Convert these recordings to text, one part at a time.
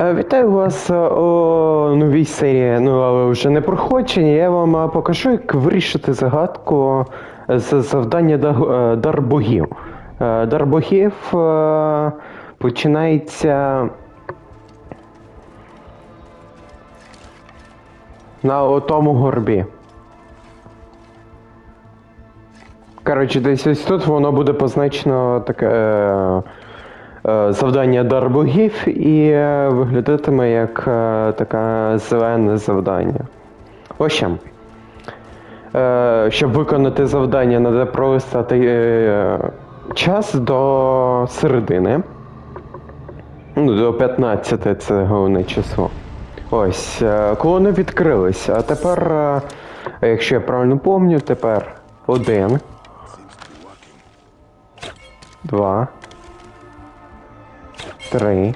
Е, Вітаю вас е, у новій серії, ну але вже не проходження. Я вам е, покажу, як вирішити загадку з завдання да- е, дар богів. Е, Дар богів е, починається на тому горбі. Коротше, десь ось тут воно буде позначено таке. Е, завдання дар богів і е, виглядатиме як е, таке зелене завдання. Ось. Е, щоб виконати завдання, треба пролистати е, час до середини. Ну, до 15 це головне число. Ось, колони відкрилися. А тепер, якщо я правильно пам'ятаю, тепер один, два, три,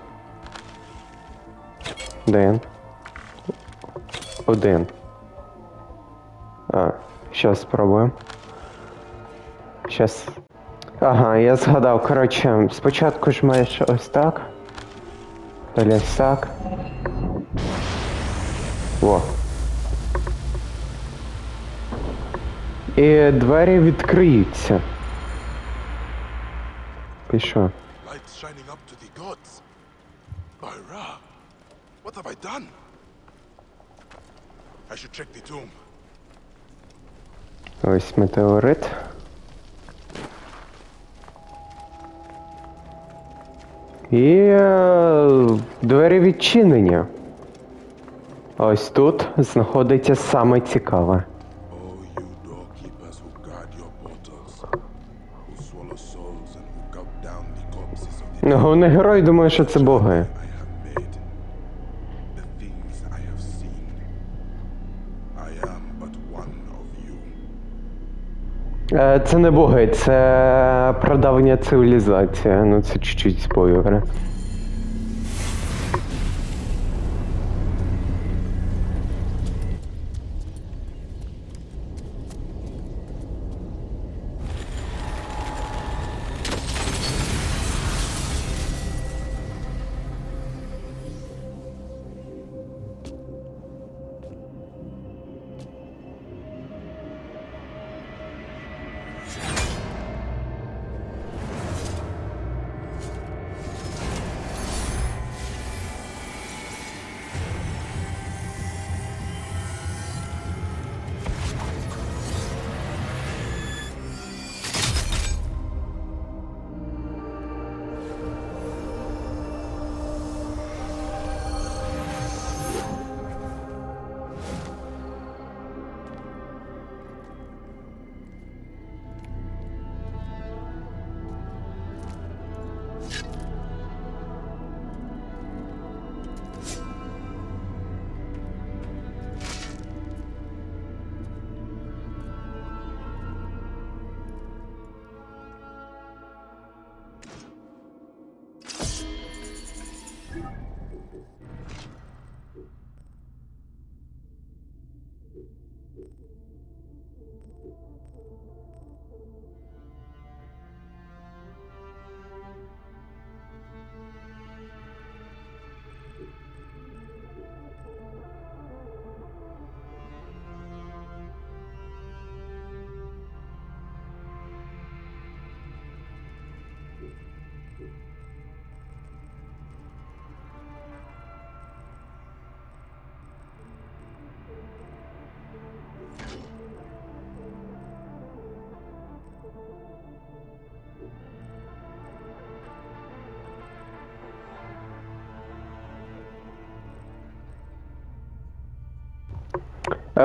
один, один. А, щас спробуємо. Щас. Ага, я згадав. Коротше, спочатку ж маєш ось так. Далі ось так. Во. І двері відкриються. Пішов. By Ra, what have I done? I should check the tomb. Ось метеорит. І е, двері відчинені. Ось тут знаходиться саме цікаве. Головний герой думає, що це боги. Е, Це не боги, це прадавня цивілізація. Ну це чуть-чуть спойлери.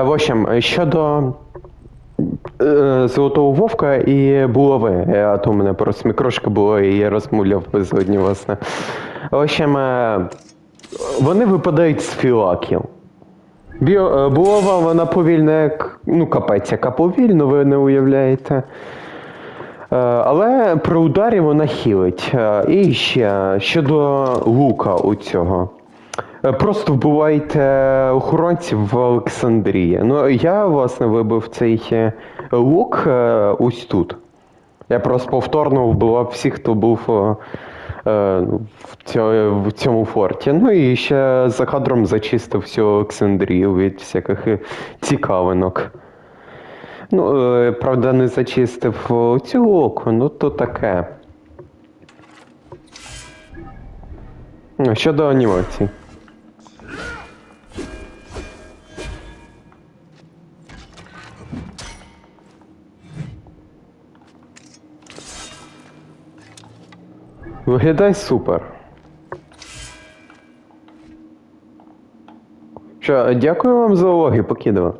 В общем, щодо е, Золотого Вовка і булави. Е, А то у мене просто мікрошка була, і я розмовляв безодні, власне. В общем, е, вони випадають з філаків. Е, булава, вона повільна, як. Ну, капець, яка повільно, ви не уявляєте. Е, Але при ударі вона хілить. Е, І ще щодо лука у цього. Е, Просто вбивайте охоронців в Олександрії. Ну, я, власне, вибив цей е, лук е, ось тут. Я просто повторно вбивав всіх, хто був в, цьому форті. Ну і ще за кадром зачистив всю Олександрію від всяких цікавинок. Ну, правда, не зачистив цю оку, ну то таке. Ну, Щодо анімації. Виглядає супер. Що, дякую вам за увагу, покидова.